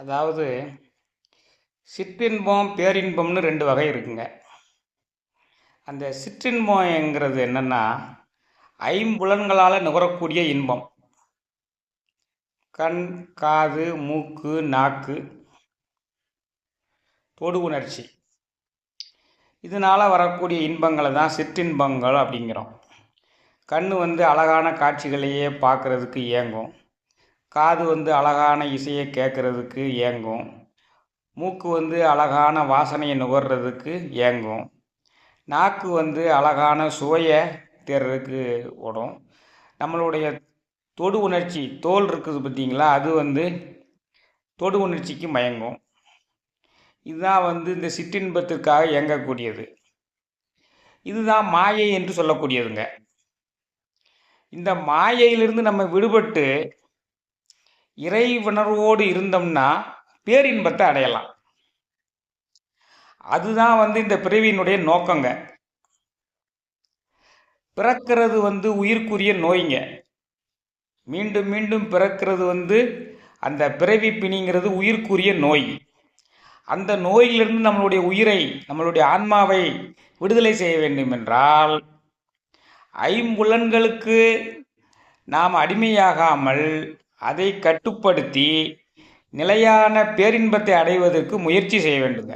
அதாவது சிற்றின்பம் பேரின்பம்னு ரெண்டு வகை இருக்குங்க. அந்த சிற்றின்பம்ங்கிறது என்னென்னா ஐம்புலன்களால் நுகரக்கூடிய இன்பம். கண் காது மூக்கு நாக்கு தொடு உணர்ச்சி. இதனால் வரக்கூடிய இன்பங்களை தான் சிற்றின்பங்கள் அப்படிங்கிறோம். கண் வந்து அழகான காட்சிகளையே பார்க்குறதுக்கு இயங்கும். காது வந்து அழகான இசையை கேட்குறதுக்கு ஏங்கும் மூக்கு வந்து அழகான வாசனையை நுகர்றதுக்கு ஏங்கும் நாக்கு வந்து அழகான சுவையை தேர்றதுக்கு ஓடும். நம்மளுடைய தொடு உணர்ச்சி தோல் இருக்குது பார்த்திங்களா? அது வந்து தொடு உணர்ச்சிக்கு மயங்கும். இதுதான் வந்து இந்த சிற்றின்பத்திற்காக இயங்கக்கூடியது. இதுதான் மாயை என்று சொல்லக்கூடியதுங்க. இந்த மாயையிலிருந்து நம்ம விடுபட்டு இறை உணர்வோடு இருந்தோம்னா பேரின்பத்தை அடையலாம். அதுதான் வந்து இந்த பிறவியினுடைய நோக்கங்க. பிறக்கிறது வந்து உயிர்க்குரிய நோய்ங்க. மீண்டும் மீண்டும் பிறக்கிறது வந்து அந்த பிறவி பிணிங்கிறது உயிர்க்குரிய நோய். அந்த நோயிலிருந்து நம்மளுடைய உயிரை நம்மளுடைய ஆன்மாவை விடுதலை செய்ய வேண்டும் என்றால் ஐம்புலன்களுக்கு நாம் அடிமையாகாமல் அதை கட்டுப்படுத்தி நிலையான பேரின்பத்தை அடைவதற்கு முயற்சி செய்ய வேண்டுங்க.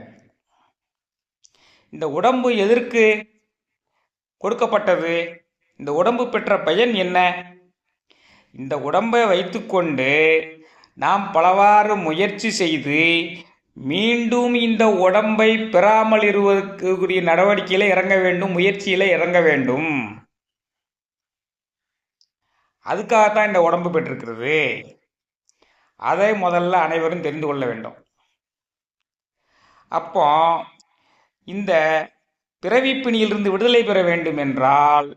இந்த உடம்பு எதற்கு கொடுக்கப்பட்டது? இந்த உடம்பு பெற்ற பயன் என்ன? இந்த உடம்பை வைத்துக்கொண்டு நாம் பலவாறு முயற்சி செய்து மீண்டும் இந்த உடம்பை பெறாமல் இருவதற்குரிய நடவடிக்கையில் இறங்க வேண்டும் முயற்சியில் இறங்க வேண்டும். அதுக்காகத்தான் இந்த உடம்பு பெற்றிருக்கிறது. அதை முதல்ல அனைவரும் தெரிந்து கொள்ள வேண்டும். அப்போ இந்த பிறவிப்பிணியிலிருந்து விடுதலை பெற வேண்டும் என்றால்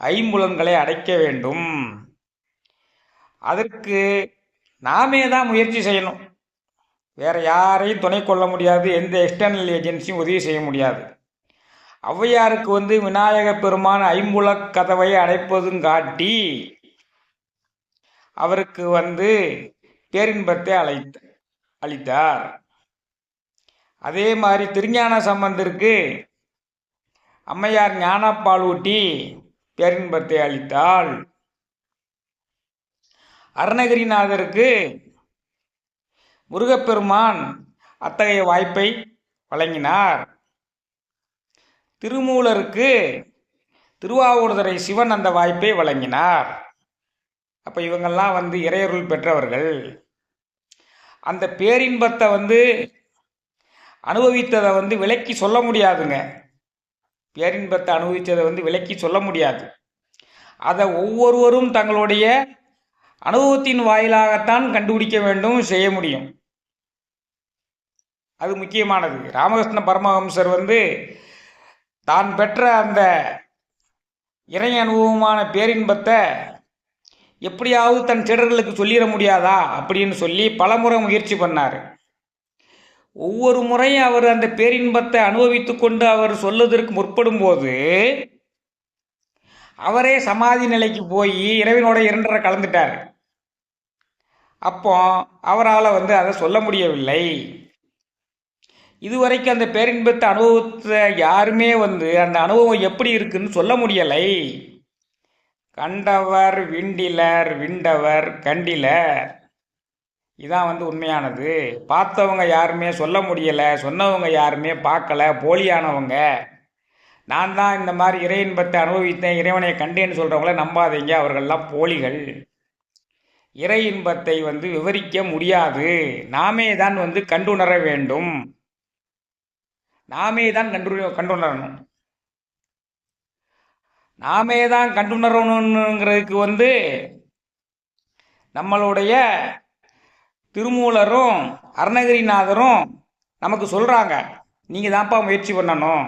ஐம்புலன்களை அடைக்க வேண்டும். அதற்கு நாமே தான் முயற்சி செய்யணும். வேற யாரையும் துணை கொள்ள முடியாது எந்த எக்ஸ்டர்னல் ஏஜென்சியும் உதவி செய்ய முடியாது. ஔவையாருக்கு வந்து விநாயக பெருமான் ஐம்புல கதவை அடைப்பதும் காட்டி அவருக்கு வந்து பேரின்பத்தை அழைத்த அளித்தார். அதே மாதிரி திருஞான சம்பந்தருக்கு அம்மையார் ஞானப்பால் ஊட்டி பேரின்பத்தை அளித்தாள். அருணகிரிநாதருக்கு முருகப்பெருமான் அத்தகைய வாய்ப்பை வழங்கினார். திருமூலருக்கு திருவாவூர்தரை சிவன் அந்த வாய்ப்பை வழங்கினார். அப்போ இவங்கெல்லாம் வந்து இறையருள் பெற்றவர்கள். அந்த பேரின்பத்தை வந்து அனுபவித்ததை வந்து விலக்கி சொல்ல முடியாதுங்க. பேரின்பத்தை அனுபவித்ததை வந்து விலக்கி சொல்ல முடியாது. அதை ஒவ்வொருவரும் தங்களுடைய அனுபவத்தின் வாயிலாகத்தான் கண்டுபிடிக்க வேண்டும் செய்ய முடியும். அது முக்கியமானது. ராமகிருஷ்ண பரமஹம்சர் வந்து தான் பெற்ற அந்த இறை அனுபவமான பேரின்பத்தை எப்படியாவது தன் சீடர்களுக்கு சொல்லிட முடியாதா? அப்படின்னு சொல்லி பலமுறை முயற்சி பண்ணார். ஒவ்வொரு முறையும் அவர் அந்த பேரின்பத்தை அனுபவித்து கொண்டு அவர் சொல்லுவதற்கு முற்படும் போது அவரே சமாதி நிலைக்கு போய் இறைவனோட இரண்டரை கலந்துட்டார். அப்போ அவரால் வந்து அதை சொல்ல முடியவில்லை. இதுவரைக்கும் அந்த பேரின்பத்தை அனுபவத்தை யாருமே வந்து அந்த அனுபவம் எப்படி இருக்குன்னு சொல்ல முடியலை. கண்டவர் விண்டிலர் விண்டவர் கண்டிலர். இதான் வந்து உண்மையானது. பார்த்தவங்க யாருமே சொல்ல முடியலை சொன்னவங்க யாருமே பார்க்கல போலியானவங்க. நான் தான் இந்த மாதிரி இறை இன்பத்தை அனுபவித்தேன் இறைவனை கண்டேன்னு சொல்கிறவங்கள நம்பாதீங்க அவர்கள்லாம் போலிகள். இறை இன்பத்தை வந்து விவரிக்க முடியாது. நாமே தான் வந்து கண்டுணர வேண்டும். நாமே தான் கண்டு கண்டுணரணும். நாமே தான் கண்டுணரணுங்கிறதுக்கு வந்து நம்மளுடைய திருமூலரும் அருணகிரிநாதரும் நமக்கு சொல்கிறாங்க நீங்கள் தான்ப்பா முயற்சி பண்ணணும்.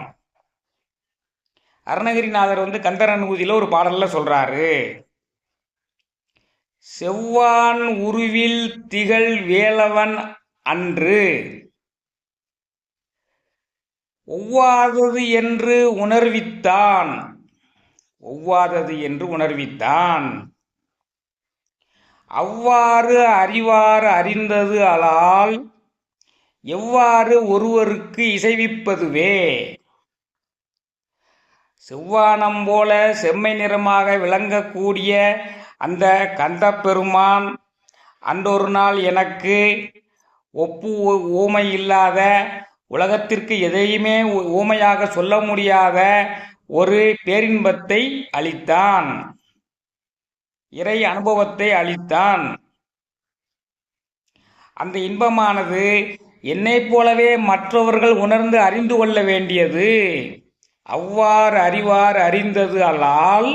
அருணகிரிநாதர் வந்து கந்தரனுகுதியில் ஒரு பாடலில் சொல்கிறாரு செவ்வான் உருவில் திகழ் வேலவன் அன்று ஒவ்வாதது என்று உணர்வித்தான். ஒவ்வாதது என்று உணர்வித்தான். அவ்வாறு அறிவாறு அறிந்தது அலால் எவ்வாறு ஒருவருக்கு இசைவிப்பதுவே? செவ்வானம் போல செம்மை நிறமாக விளங்கக்கூடிய அந்த கந்த பெருமான் அன்றொரு நாள் எனக்கு ஒப்பு ஊமை இல்லாத உலகத்திற்கு எதையுமே ஊமையாக சொல்ல முடியாத ஒரு பேரின்பத்தை அளித்தான் இறை அனுபவத்தை அளித்தான் அந்த இன்பமானது என்னை போலவே மற்றவர்கள் உணர்ந்து அறிந்து கொள்ள வேண்டியது. அவ்வாறு அறிவார் அறிந்தது அல்லால்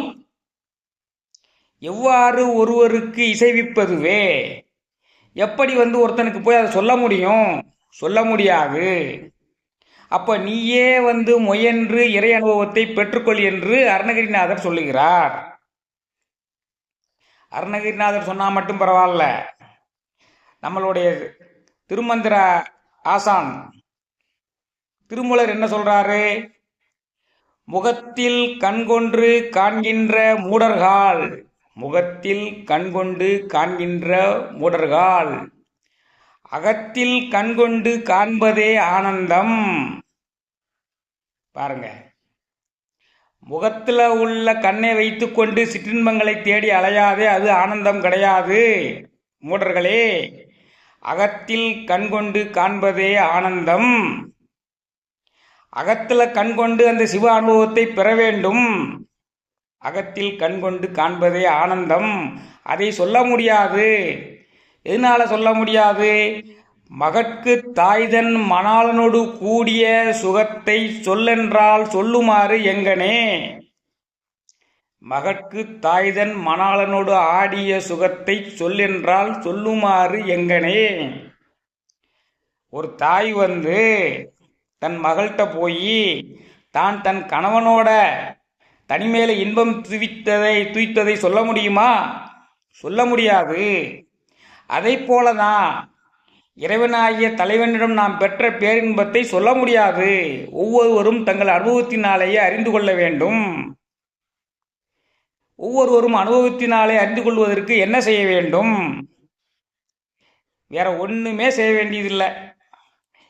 எவ்வாறு ஒருவருக்கு இசைவிப்பதுவே? எப்படி வந்து ஒருத்தனுக்கு போய் அதை சொல்ல முடியும்? சொல்ல முடியாது. அப்போ நீயே வந்து முயன்று இறை அனுபவத்தை பெற்றுக்கொள் என்று அருணகிரிநாதர் சொல்லுகிறார். அருணகிரிநாதர் சொன்னால் மட்டும் பரவாயில்ல. நம்மளுடைய திருமந்திர ஆசான் திருமூலர் என்ன சொல்றாரு? முகத்தில் கண்கொன்று காண்கின்ற மூடர்கால் முகத்தில் கண்கொண்டு காண்கின்ற மூடர்கால். அகத்தில் கண்கொண்டு காண்பதே ஆனந்தம். பாருங்க. முகத்தில் உள்ள கண்ணை வைத்துக்கொண்டு சிற்றின்பங்களை தேடி அலையாதே அது ஆனந்தம் கிடையாது. மூடர்களே அகத்தில் கண்கொண்டு காண்பதே ஆனந்தம். அகத்தில் கண்கொண்டு அந்த சிவ அனுபவத்தை பெற வேண்டும். அகத்தில் கண்கொண்டு காண்பதே ஆனந்தம். அதை சொல்ல முடியாது. எதனால சொல்ல முடியாது? மகற்கு தாய்தன் மணாளனோடு கூடிய சுகத்தை சொல்லென்றால் சொல்லுமாறு எங்கனே? மகற்கு தாய்தன் மணாளனோடு ஆடிய சுகத்தை சொல்லென்றால் சொல்லுமாறு எங்கனே? ஒரு தாய் வந்து தன் மகள்கிட்ட போய் தான் தன் கணவனோட தனிமேல இன்பம் துவித்ததை துய்த்ததை சொல்ல முடியுமா? சொல்ல முடியாது. அதை போலதான் இறைவனாகிய தலைவனிடம் நாம் பெற்ற பேரின்பத்தை சொல்ல முடியாது. ஒவ்வொருவரும் தங்கள் அனுபவத்தினாலேயே அறிந்து கொள்ள வேண்டும். ஒவ்வொருவரும் அனுபவத்தினாலே அறிந்து கொள்வதற்கு என்ன செய்ய வேண்டும்? வேற ஒண்ணுமே செய்ய வேண்டியதில்லை.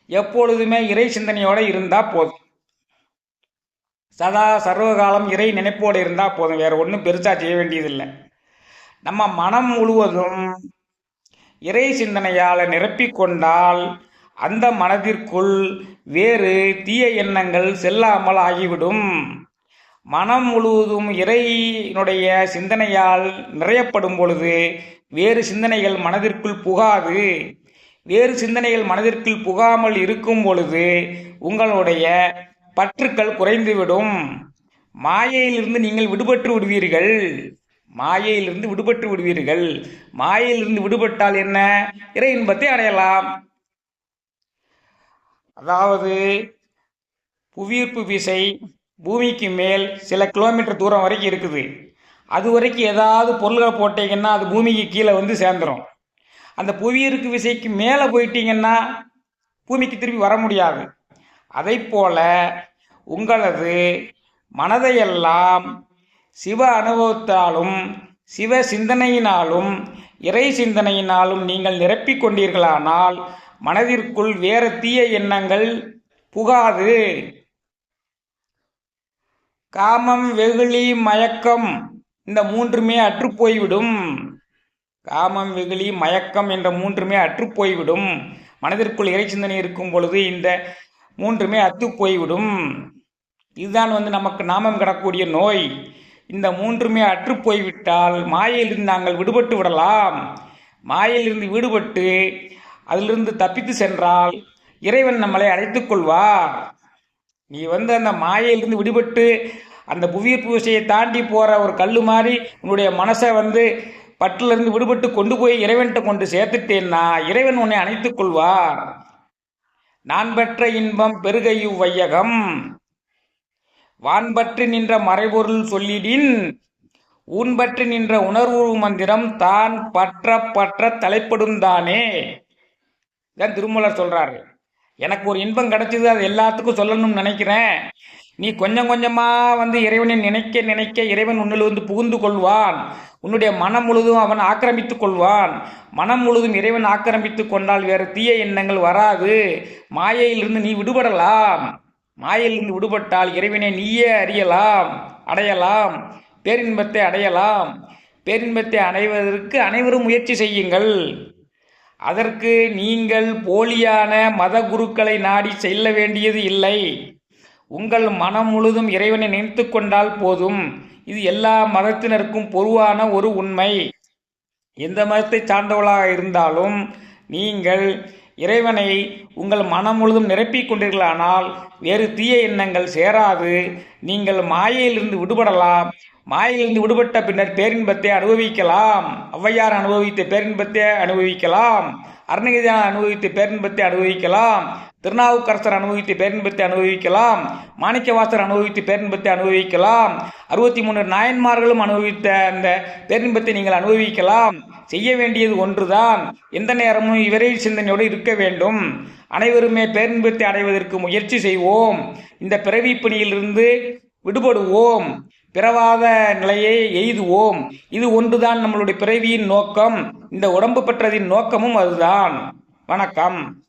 எப்பொழுதுமே இறை சிந்தனையோடு இருந்தால் போதும். சதா சர்வகாலம் இறை நினைப்போடு இருந்தால் போதும். வேற ஒன்றும் பெருசாக செய்ய வேண்டியதில்லை. நம்ம மனம் முழுவதும் இறை சிந்தனையால் நிரப்பிக்கொண்டால் அந்த மனதிற்குள் வேறு தீய எண்ணங்கள் செல்லாமல் ஆகிவிடும். மனம் முழுவதும் இறையினுடைய சிந்தனையால் நிறையப்படும் பொழுது வேறு சிந்தனைகள் மனதிற்குள் புகாது. வேறு சிந்தனைகள் மனதிற்குள் புகாமல் இருக்கும் பொழுது உங்களுடைய பற்றுக்கள் குறைந்துவிடும். மாயையிலிருந்து நீங்கள் விடுபட்டு விடுவீர்கள். மாயையிலிருந்து விடுபட்டு விடுவீர்கள். மாயையிலிருந்து விடுபட்டால் என்ன? இறை இன்பத்தை அடையலாம். அதாவது புவியீர்ப்பு விசை பூமிக்கு மேல் சில கிலோமீட்டர் தூரம் வரைக்கும் இருக்குது. அது வரைக்கும் ஏதாவது பொருள்களை போட்டீங்கன்னா அது பூமிக்கு கீழே வந்து சேர்ந்துடும் அந்த புவியீர்ப்பு விசைக்கு மேலே போயிட்டீங்கன்னா பூமிக்கு திரும்பி வர முடியாது. அதை போல உங்களது மனதையெல்லாம் சிவ அனுபவத்தாலும் சிவ சிந்தனையினாலும் இறை சிந்தனையினாலும் நீங்கள் நிரப்பிக் கொண்டீர்களானால் மனதிற்குள் வேற தீய எண்ணங்கள் புகாது. காமம் வெகுளி மயக்கம் இந்த மூன்றுமே அற்று போய்விடும். காமம் வெகுளி மயக்கம் என்ற மூன்றுமே அற்று போய்விடும். மனதிற்குள் இறை சிந்தனை இருக்கும் பொழுது இந்த மூன்றுமே அத்து போய்விடும். இதுதான் வந்து நமக்கு நாமம் கிடக்கூடிய நோய். இந்த மூன்றுமே அற்று போய்விட்டால் மாயையிலிருந்து நாங்கள் விடுபட்டு விடலாம். மாயையிலிருந்து விடுபட்டு அதிலிருந்து தப்பித்து சென்றால் இறைவன் நம்மளை அழைத்துக் கொள்வார். நீ வந்து அந்த மாயையிலிருந்து விடுபட்டு அந்த புவியீர்ப்பு விசையை தாண்டி போகிற ஒரு கல் மாதிரி உன்னுடைய மனசை வந்து பட்டிலிருந்து விடுபட்டு கொண்டு போய் இறைவன்கிட்ட கொண்டு சேர்த்துட்டேன்னா இறைவன் உன்னை அணைத்துக் கொள்வார். நான் பெற்ற இன்பம் பெருகையு வையகம் வான்பற்று நின்ற மறைபொருள் சொல்லிடின் ஊன்பற்று நின்ற உணர்வு மந்திரம் தான் பற்ற பற்ற தலைப்படும் தானே? தான் திருமலர் சொல்றாரு. எனக்கு ஒரு இன்பம் கிடைச்சது அது எல்லாத்துக்கும் சொல்லணும்னு நினைக்கிறேன். நீ கொஞ்சம் கொஞ்சமாக வந்து இறைவனை நினைக்க நினைக்க இறைவன் உன்னில் வந்து புகுந்து கொள்வான். உன்னுடைய மனம் முழுதும் அவன் ஆக்கிரமித்துக் கொள்வான். மனம் முழுதும் இறைவன் ஆக்கிரமித்துக் கொண்டால் வேறு தீய எண்ணங்கள் வராது. மாயையிலிருந்து நீ விடுபடலாம். மாயிலிருந்து விடுபட்டால் இறைவனை நீயே அறியலாம் அடையலாம். பேரின்பத்தை அடையலாம். பேரின்பத்தை அடைவதற்கு அனைவரும் முயற்சி செய்யுங்கள். அதற்கு நீங்கள் போலியான மத குருக்களை நாடி செல்ல வேண்டியது இல்லை. உங்கள் மனம் முழுதும் இறைவனை நினைத்து கொண்டால் போதும். இது எல்லா மதத்தினருக்கும் பொதுவான ஒரு உண்மை. எந்த மதத்தை சார்ந்தவளாக இருந்தாலும் நீங்கள் இறைவனை உங்கள் மனம் முழுதும் நிரப்பிக் கொண்டீர்களானால் வேறு தீய எண்ணங்கள் சேராது. நீங்கள் மாயையிலிருந்து விடுபடலாம். மாயிலிருந்து விடுபட்ட பின்னர் பேரின்பத்தை அனுபவிக்கலாம். ஔவையார் அனுபவித்த பேரின்பத்தை அனுபவிக்கலாம். அருணகிரியார் அனுபவித்த பேரின்பத்தை அனுபவிக்கலாம். திருநாவுக்கரசர் அனுபவித்த பேரின்பத்தை அனுபவிக்கலாம். மாணிக்கவாசர் அனுபவித்த பேரின்பத்தை அனுபவிக்கலாம். அறுபத்தி மூணு நாயன்மார்களும் அனுபவித்த அந்த பேரின்பத்தை நீங்கள் அனுபவிக்கலாம். செய்ய வேண்டியது ஒன்றுதான். எந்த நேரமும் இவரை சிந்தனையோடு இருக்க வேண்டும். அனைவருமே பேரின்பத்தை அடைவதற்கு முயற்சி செய்வோம். இந்த பிறவி பணியிலிருந்து விடுபடுவோம். பிறவாத நிலையை எய்துவோம். இது ஒன்றுதான் நம்மளுடைய பிறவியின் நோக்கம். இந்த உடம்பு பெற்றதின் நோக்கமும் அதுதான். வணக்கம்.